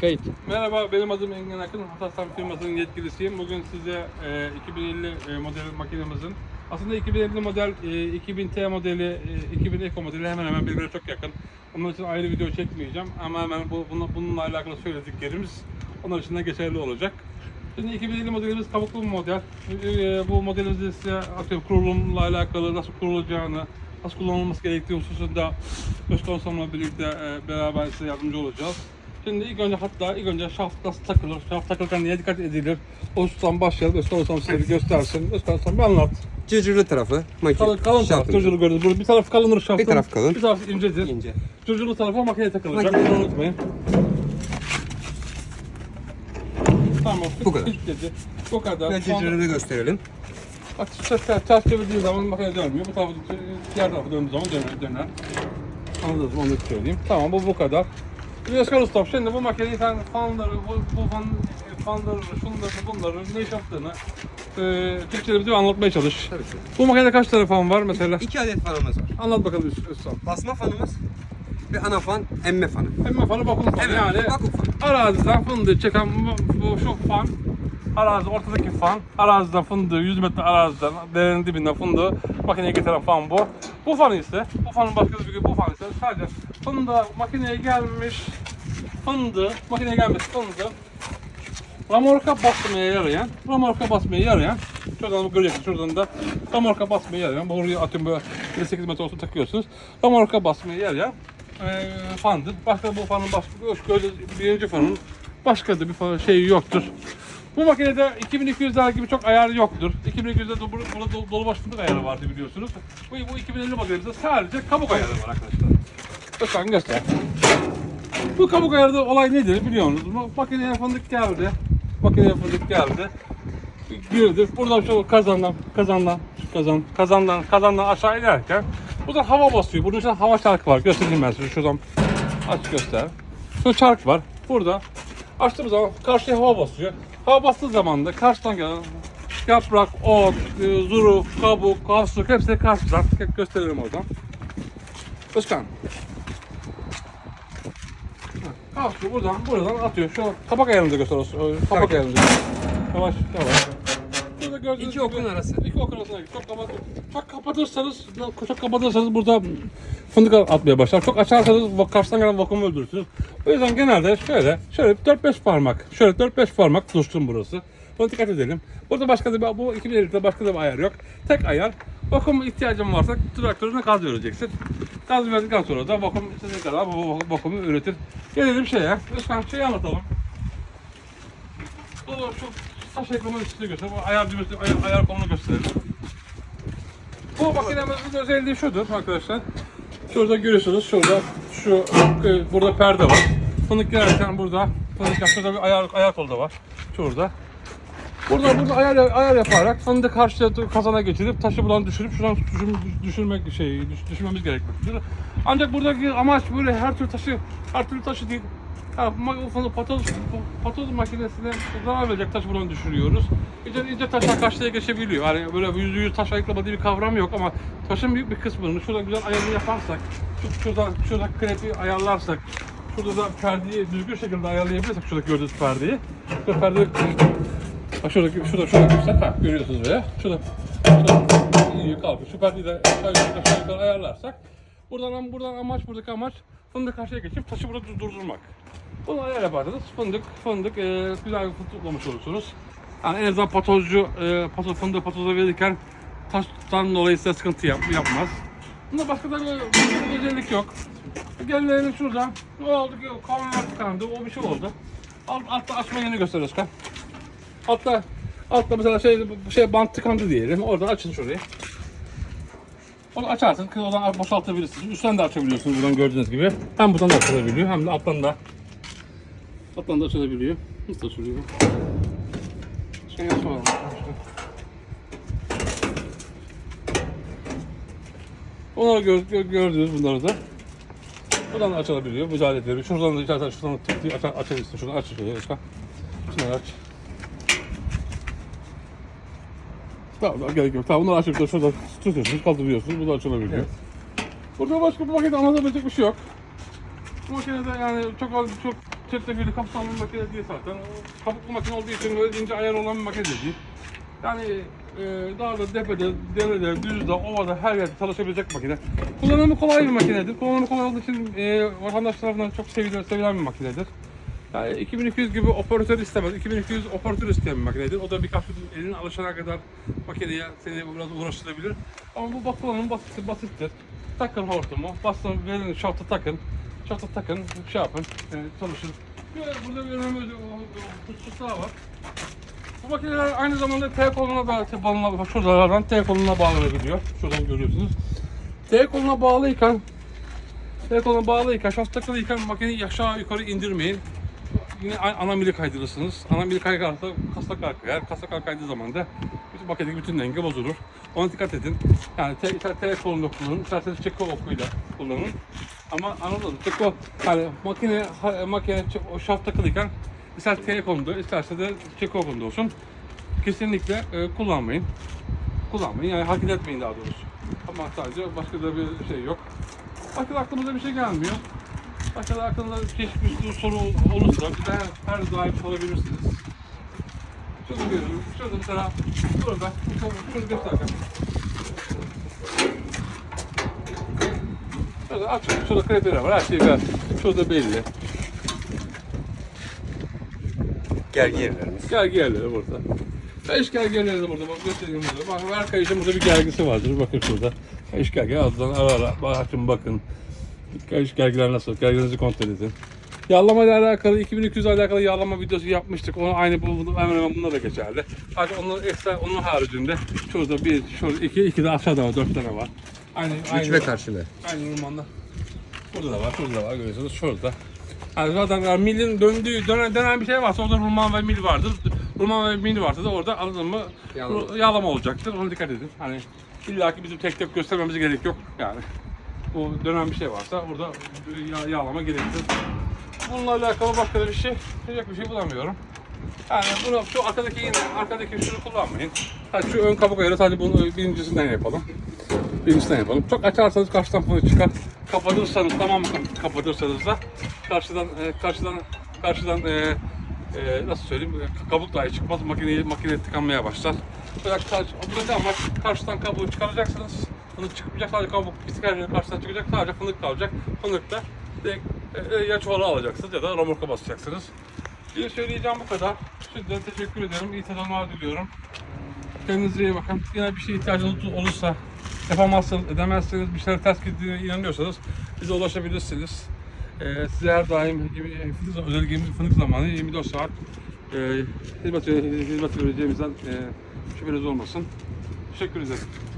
Kayıt. Merhaba, benim adım Engin Akın. Hatasam firmasının yetkilisiyim. Bugün size e, 2050 e, model makinemizin, aslında 2050 model, e, 2000T modeli, e, 2000 Eco modeli hemen hemen birbirine çok yakın. Onun için ayrı video çekmeyeceğim ama hemen bu, bununla, bununla alakalı söylediklerimiz onlar için de geçerli olacak. Şimdi 2050 modelimiz kabuklu bir model. E, bu modelimizde size atıyorum kurulumla alakalı nasıl kurulacağını, nasıl kullanılması gerektiği hususunda Öztonson'la birlikte e, beraber size yardımcı olacağız. Şimdi ilk önce hatta ilk önce şaft nasıl takılır, şaft takılırken neye dikkat edilir? O husustan başlayalım. Öztonsson size bir göstersin. Öztonsson bir anlat. Cırcırlı tarafı makine. Kalın, kalın taraf, şaftın. cırcırlı gördünüz. Burada bir taraf kalınır şaftın. Bir taraf kalın. Bir taraf incedir. İnce. Cırcırlı tarafa makineye takılacak. Makine. Bunu unutmayın. Tamam. Bu kadar. Bu kadar. Ve anda- cırcırını gösterelim. Bak ters, ters, ters çevirdiği zaman makine dönmüyor. Bu tarafı diğer tarafa döndüğü zaman döner. döner. Anladınız mı? Onu söyleyeyim. Tamam bu bu kadar. Bir Özkan Usta şimdi bu makineyi sen fanları, bu, bu fan, fanları, şunları, bunları ne iş yaptığını e, Türkçe'de bize anlatmaya çalış. Tabii ki. Bu makinede kaç tane fan var mesela? İki adet fanımız var. Anlat bakalım Üst- Üstam. Basma fanımız ve ana fan emme fanı. Hemen fanı bakım fanı Evet, yani vakum fan. araziden fındığı çeken bu, bu şu fan arazi ortadaki fan araziden fındığı 100 metre araziden derenin dibinden fındığı makineye getiren fan bu. Bu fan ise bu fanın bir şey bu fan ise sadece fındığı makineye gelmiş fındığı makineye gelmiş fındığı Ramorka basmaya yarayan, ramorka basmaya yarayan, şuradan göreceksiniz şuradan da ramorka basmaya yarayan, boruyu atıyorum böyle 8 metre olsun takıyorsunuz. Ramorka basmaya yarayan e, fandır. Başka bu fanın başka, birinci fanın başka da bir şeyi yoktur. Bu makinede 2200'ler gibi çok ayar yoktur. 2200'de dolu, burada dolu, dolu baş fındık ayarı vardı biliyorsunuz. Bu, bu 2050 modelimizde sadece kabuk ayarı var arkadaşlar. Bakın göster. Bu kabuk ayarda olay nedir biliyor musunuz? Makineye fındık geldi. Makineye fındık geldi. Girdi. Buradan şu kazandan, kazandan, kazan, kazandan, kazandan aşağı inerken burada hava basıyor. Bunun içinde hava çarkı var. Göstereyim ben size. Şuradan aç göster. Şu çark var. Burada açtığımız zaman karşıya hava basıyor. Hava bastığı zaman da karşıdan gelen yaprak, ot, e, zuru, kabuk, kavsuk hepsi karşıdan. Gösterelim oradan. Özkan. Kalkıyor buradan, buradan atıyor. Şu kapak ayarını da göster. Kapak ayarını da. Yavaş, yavaş. Gördüğünüz İki gibi- okun arası. İki okun arasına çok kapat. Çok kapatırsanız, çok kapatırsanız burada fındık atmaya başlar. Çok açarsanız karşıdan gelen vakumu öldürürsünüz. O yüzden genelde şöyle, şöyle 4-5 parmak, şöyle 4-5 parmak dursun burası. Buna dikkat edelim. Burada başka da bir, bu 2050'de başka da bir ayar yok. Tek ayar. Vakum ihtiyacın varsa traktörüne gaz vereceksin. Gaz verdikten sonra da vakum istediğin kadar bu vakumu üretir. Gelelim şeye. Özkan şeyi anlatalım. Bu şu taş ekranın üstünü göster. Bu ayar düğmesi, ayar, ayar kolunu gösterelim. Bu makinemizin özelliği şudur arkadaşlar. Şurada görüyorsunuz şurada şu e, burada perde var. Fındık girerken burada fındık şurada bir ayar ayar kolu da var. Şurada. Burada burada ayar ayar yaparak fındık karşıya kazana geçirip taşı buradan düşürüp şuradan düşür, düşürmek şey düş, düşürmemiz gerekmektedir. Ancak buradaki amaç böyle her türlü taşı her türlü taşı değil. Ha, fındık patoz, patoz makinesine zarar verecek taşı buradan düşürüyoruz. İnce, ince taşlar karşıya geçebiliyor. Yani böyle yüzde yüz taş ayıklama diye bir kavram yok ama taşın büyük bir kısmını şuradan güzel ayarını yaparsak, şu, şuradan, şurada krepi ayarlarsak, şurada da perdeyi düzgün şekilde ayarlayabilirsek şuradaki gördüğünüz perdeyi, şurada perdeyi Bak şurada, şurada göster. Ha, görüyorsunuz böyle. Şurada, şurada iyi kalkıyor. Şu perdeyi de aşağı yukarı, aşağı yukarı ayarlarsak. Buradan, buradan amaç, buradaki amaç fındık karşıya geçip taşı burada durdurmak. Bunu ayar yaparsanız fındık, fındık, e, güzel bir fındık toplamış olursunuz. Yani en azından patozcu, e, pato, fındığı patoza verirken taştan dolayı size sıkıntı yap, yapmaz. Bunda başka da bir, özellik yok. Gelelim şuradan. Ne oldu ki? Kavanoz tıkandı. O bir şey oldu. Alt, altta açma yerini göster Özkan. Altta altta mesela şey şey bant tıkandı diyelim. Oradan açın şurayı. Onu açarsın. Kız oradan boşaltabilirsiniz. Üstten de açabiliyorsunuz buradan gördüğünüz gibi. Hem buradan da açılabiliyor hem de alttan da alttan da açılabiliyor. Nasıl açılıyor? Şey yapalım. Onları gör, gör, gördünüz bunları da. Buradan da açılabiliyor. Müdahale edilebiliyor. Şuradan da içeriden şuradan da tık diye aç, açabilirsin. Şuradan aç şurayı. Özkan. Şunları aç. Tamam, tamam, gerek yok. Tamam, bunları açıp da şurada tutuyorsunuz, kaldırıyorsunuz. Bu da açılabiliyor. Burada başka bir makine anlatabilecek bir şey yok. Bu makinede yani çok az, çok çetrefilli kapsamlı bir makine değil zaten. O kabuklu makine olduğu için böyle ince ayar olan bir makine de değil. Yani e, dağda, tepede, derede, düzde, ovada her yerde çalışabilecek makine. Kullanımı kolay bir makinedir. Kullanımı kolay olduğu için e, vatandaş tarafından çok sevilen, sevilen bir makinedir. Yani 2200 gibi operatör istemez. 2200 operatör isteyen bir makinedir. O da birkaç gün elin alışana kadar makineye seni biraz uğraştırabilir. Ama bu bak kullanımı basit, basittir. Takın hortumu, bastın verin şaftı takın. Şaftı takın, şey yapın, e, çalışın. Böyle burada bir önemli husus daha var. Bu makineler aynı zamanda T koluna da bağlanabiliyor. Şuralardan T koluna bağlanabiliyor. Şuradan görüyorsunuz. T koluna bağlıyken T koluna bağlıyken, şaft takılıyken makineyi aşağı yukarı indirmeyin. Yine ana mili kaydırırsınız. Ana mili kaydırırsa kastak kayar. Kastak kaydığı zaman da bütün makinedeki bütün denge bozulur. Ona dikkat edin. Yani T, T, T kolunda kullanın. İsterseniz çeko okuyla kullanın. Ama anladın? Çeko, yani makine, makine o şaft takılıyken ister T kolunda, isterse de çeko kolunda olsun. Kesinlikle e, kullanmayın. Kullanmayın yani hareket etmeyin daha doğrusu. Ama sadece başka da bir şey yok. Da aklımıza bir şey gelmiyor. Başka da aklınıza geçmiş bir soru olursa bize her, her daim sorabilirsiniz. Şunu görüyorum. Şurada mesela burada. Şunu göstereceğim. Şurada açık. Şurada krepere var. Her şey var. Şurada belli. Gergi yerlerimiz. Gergi yerleri burada. Kayış gergileri de burada. Bak göstereyim burada. Bak her kayışın burada bir gergisi vardır. Bakın şurada. Kayış gergi altından ara ara. Bak açın bakın. Kayış gergiler nasıl? Gergilerinizi kontrol edin. Yağlama ile alakalı 2200 ile alakalı yağlama videosu yapmıştık. Onu aynı bu hemen hemen bununla da geçerli. Sadece onun ekstra onun haricinde şurada bir, şurada iki, iki de aşağıda var, dört tane var. Aynı, aynı, Güç ve karşılığı. Aynı Rumanda. Burada da var, şurada da var görüyorsunuz. Şurada. Yani zaten yani milin döndüğü, dönen, dönen bir şey varsa orada Ruman ve mil vardır. Ruman ve mil varsa da orada anladın mı Yağlama. yağlama, olacaktır. Ona dikkat edin. Hani illaki bizim tek tek göstermemize gerek yok yani. Bu dönen bir şey varsa orada yağ, yağlama gerektir. Bununla alakalı başka da bir şey, diyecek bir şey bulamıyorum. Yani bunu şu arkadaki yine arkadaki şunu kullanmayın. Hadi şu ön kabuk ayarı sadece bunu birincisinden yapalım. Birincisinden yapalım. Çok açarsanız karşıdan bunu çıkar. Kapatırsanız tamam kapatırsanız da karşıdan e, karşıdan karşıdan e, e, nasıl söyleyeyim e, kabuk dahi çıkmaz. Makineyi makine tıkanmaya başlar. Böyle karşı, buradaki amaç karşıdan kabuğu çıkaracaksınız. Fındık çıkmayacak sadece kabuk bisikletin karşıdan çıkacak sadece fındık kalacak. Fındıkta direkt e, e, ya çuvala alacaksınız ya da romorka basacaksınız. Bir söyleyeceğim bu kadar. Şimdiden teşekkür ederim. İyi sezonlar diliyorum. Kendinize iyi bakın. Yine bir şey ihtiyacınız olursa yapamazsınız, edemezsiniz, bir şeyler ters gittiğine inanıyorsanız bize ulaşabilirsiniz. Ee, size her daim gibi, fındık, özellikle fındık zamanı 24 saat e, hizmet, hizmet vereceğimizden e, şüpheniz olmasın. Teşekkür ederim.